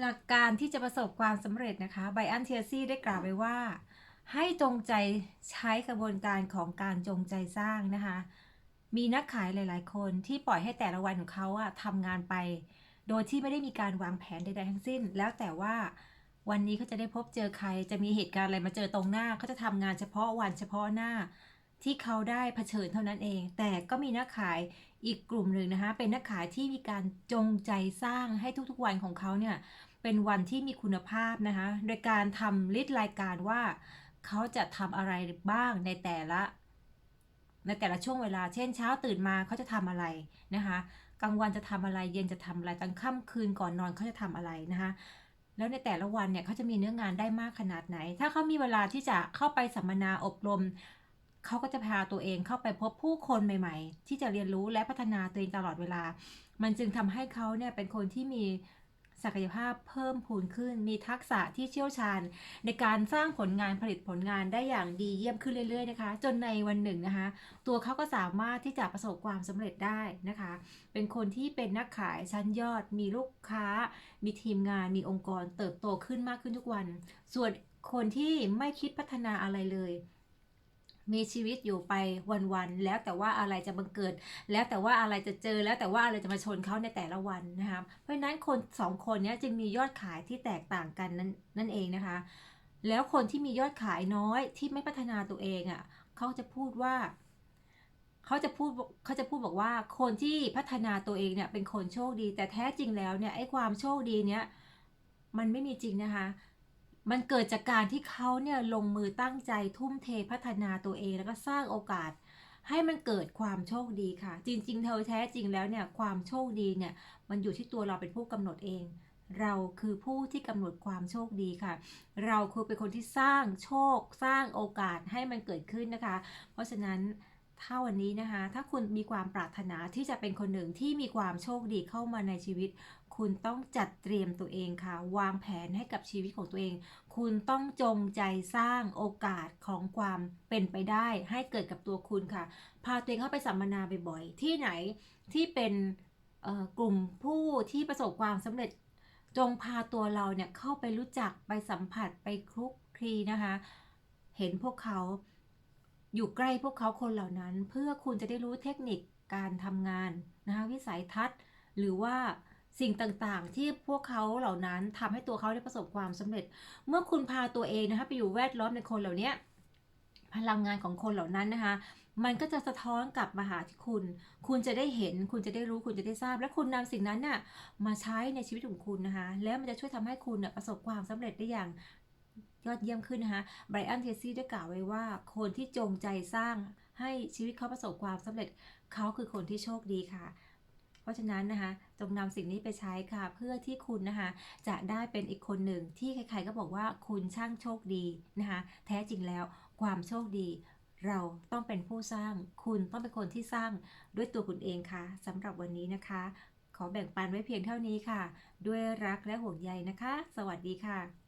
หลักการที่จะประสบความสำเร็จนะคะไบอันเทียซี่ได้กล่าวไว้ว่า ให้จงใจใช้กระบวนการของการจงใจสร้างนะคะ มีนักขายหลาย ๆ คนที่ปล่อยให้แต่ละวันของเขาอะทำงานไป โดยที่ไม่ได้มีการวางแผนใด ๆ ทั้งสิ้น แล้วแต่ว่าวันนี้เขาจะได้พบเจอใคร จะมีเหตุการณ์อะไรมาเจอตรงหน้าเขาจะทำงานเฉพาะวันเฉพาะหน้า ที่เขาได้เผชิญเท่านั้นเอง แต่ก็มีนักขายอีกกลุ่มหนึ่งนะคะ เป็นนักขายที่มีการจงใจสร้างให้ทุกๆวันของเขาเนี่ย เป็นวันที่มีคุณภาพนะคะ โดยการทำลิสต์รายการว่าเขาจะทำอะไรบ้างในแต่ละ ในแต่ละช่วงเวลา เช่นเช้าตื่นมาเขาจะทำอะไรนะคะกลางวันจะทำอะไรเย็นจะทำอะไรกลางค่ำคืนก่อนนอนเขาจะทำอะไรนะคะ แล้วในแต่ละวันเนี่ยเขาจะมีเนื้องานได้มากขนาดไหน ถ้าเขามีเวลาที่จะเข้าไปสัมมนาอบรม เขาก็จะพาตัวเองเข้าไปพบผู้คนใหม่ ๆ ที่จะเรียนรู้และพัฒนาตัวเองตลอดเวลา มันจึงทำให้เขาเนี่ยเป็นคนที่มีศักยภาพเพิ่มพูนขึ้น มีทักษะที่เชี่ยวชาญ ในการสร้างผลงานผลิตผลงานได้อย่างดีเยี่ยมขึ้นเรื่อย ๆ นะคะ จนในวันหนึ่งนะคะ ตัวเขาก็สามารถที่จะประสบความสำเร็จได้นะคะ เป็นคนที่เป็นนักขายชั้นยอด มีลูกค้า มีทีมงาน มีองค์กร เติบโตขึ้นมากขึ้นทุกวัน ส่วนคนที่ไม่คิดพัฒนาอะไรเลย มีชีวิตอยู่ไปวันๆแล้วแต่ว่าอะไรจะบังเกิด แล้วแต่ว่าอะไรจะเจอแล้วแต่ว่าอะไรจะมาชนเขาในแต่ละวันนะคะเพราะฉะนั้นคนสองคนนี้จึงมียอดขายที่แตกต่างกันนั่นนั่นเองนะคะ แล้วคนที่มียอดขายน้อยที่ไม่พัฒนาตัวเองอะ่ะเขาจะพูดว่าเขาจะพูดเขาจะพูดบอกว่าคนที่พัฒนาตัวเองเนี่ยเป็นคนโชคดี แต่แท้จริงแล้วเนี่ยไอ้ความโชคดีเนี่ยมันไม่มีจริงนะคะ มันเกิดจากการที่เขาเนี่ยลงมือตั้งใจทุ่มเทพัฒนาตัวเองแล้วก็สร้างโอกาส ให้มันเกิดความโชคดีค่ะ จริง ๆ เธอแท้จริงแล้วเนี่ยความโชคดีเนี่ยมันอยู่ที่ตัวเราเป็นผู้กำหนดเอง เราคือผู้ที่กำหนดความโชคดีค่ะ เราคือเป็นคนที่สร้างโชค สร้างโอกาสให้มันเกิดขึ้นนะคะ เพราะฉะนั้น ถ้าวันนี้นะคะ ถ้าคุณมีความปรารถนาที่จะเป็นคนหนึ่งที่มีความโชคดีเข้ามาในชีวิต คุณต้องจัดเตรียมตัวเองค่ะ วางแผนให้กับชีวิตของตัวเอง คุณต้องจงใจสร้างโอกาสของความเป็นไปได้ ให้เกิดกับตัวคุณค่ะ พาตัวเองเข้าไปสัมมนาบ่อยๆ ที่ไหนที่เป็นกลุ่มผู้ที่ประสบความสำเร็จ จงพาตัวเราเนี่ยเข้าไปรู้จักไปสัมผัสไปคลุกคลีนะคะ เห็นพวกเขา อยู่ใกล้พวกเขาคนเหล่านั้น เพื่อคุณจะได้รู้เทคนิคการทำงานนะคะวิสัยทัศน์ หรือว่าสิ่งต่างๆ ที่พวกเขาเหล่านั้นทำให้ตัวเขาได้ประสบความสำเร็จ เมื่อคุณพาตัวเองนะคะไปอยู่แวดล้อมในคนเหล่านี้พลังงานของคนเหล่านั้นนะคะ มันก็จะสะท้อนกลับมาหาที่คุณ คุณจะได้เห็น คุณจะได้รู้ คุณจะได้ทราบ และคุณนำสิ่งนั้นน่ะมาใช้ในชีวิตของคุณนะคะ แล้วมันจะช่วยทำให้คุณน่ะประสบความสำเร็จได้อย่าง ยอดเยี่ยมขึ้นนะคะไบรอันเทซี่ได้กล่าวไว้ว่า คนที่จงใจสร้างให้ชีวิตเขาประสบความสำเร็จเขาคือคนที่โชคดีค่ะ เพราะฉะนั้นนะคะจงนำสิ่งนี้ไปใช้ค่ะ เพื่อที่คุณนะคะ จะได้เป็นอีกคนหนึ่งที่ใครๆก็บอกว่าคุณช่างโชคดีนะคะ แท้จริงแล้วความโชคดีเราต้องเป็นผู้สร้าง คุณต้องเป็นคนที่สร้างด้วยตัวคุณเองค่ะสำหรับวันนี้นะคะ ขอแบ่งปันไว้เพียงเท่านี้ค่ะ ด้วยรักและห่วงใยนะคะ สวัสดีค่ะ